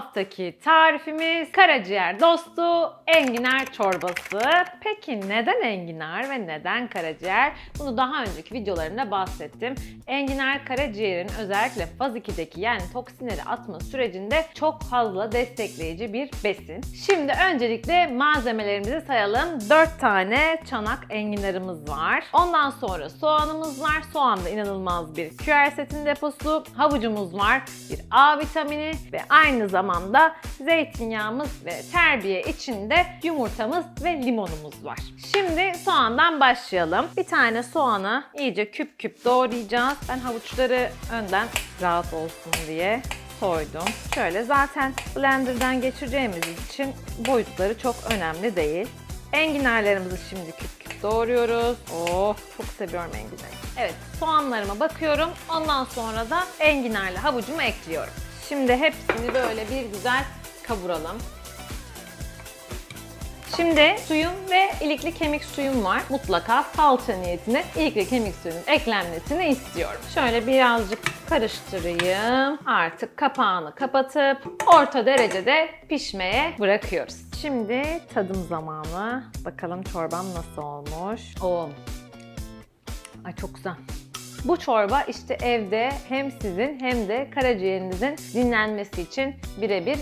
haftaki tarifimiz karaciğer dostu enginar çorbası. Peki neden enginar ve neden karaciğer? Bunu daha önceki videolarımda bahsettim. Enginar karaciğerin özellikle faz 2'deki yani toksinleri atma sürecinde çok fazla destekleyici bir besin. Şimdi öncelikle malzemelerimizi sayalım. 4 tane çanak enginarımız var. Ondan sonra soğanımız var. Soğan da inanılmaz bir quercetin deposu. Havucumuz var. Bir A vitamini ve aynı zamanda zeytinyağımız ve terbiye içinde yumurtamız ve limonumuz var. Şimdi soğandan başlayalım. Bir tane soğanı iyice küp küp doğrayacağız. Ben havuçları önden rahat olsun diye soydum. Şöyle zaten blenderdan geçireceğimiz için boyutları çok önemli değil. Enginarlarımızı şimdi küp küp doğruyoruz. Oh çok seviyorum enginarı. Evet soğanlarıma bakıyorum. Ondan sonra da enginarlı havucumu ekliyorum. Şimdi hepsini böyle bir güzel kavuralım. Şimdi suyum ve ilikli kemik suyum var. Mutlaka salça niyetine ilikli kemik suyunun eklenmesini istiyorum. Şöyle birazcık karıştırayım. Artık kapağını kapatıp orta derecede pişmeye bırakıyoruz. Şimdi tadım zamanı. Bakalım çorbam nasıl olmuş. Oo. Ay çok güzel. Bu çorba işte evde hem sizin hem de karaciğerinizin dinlenmesi için birebir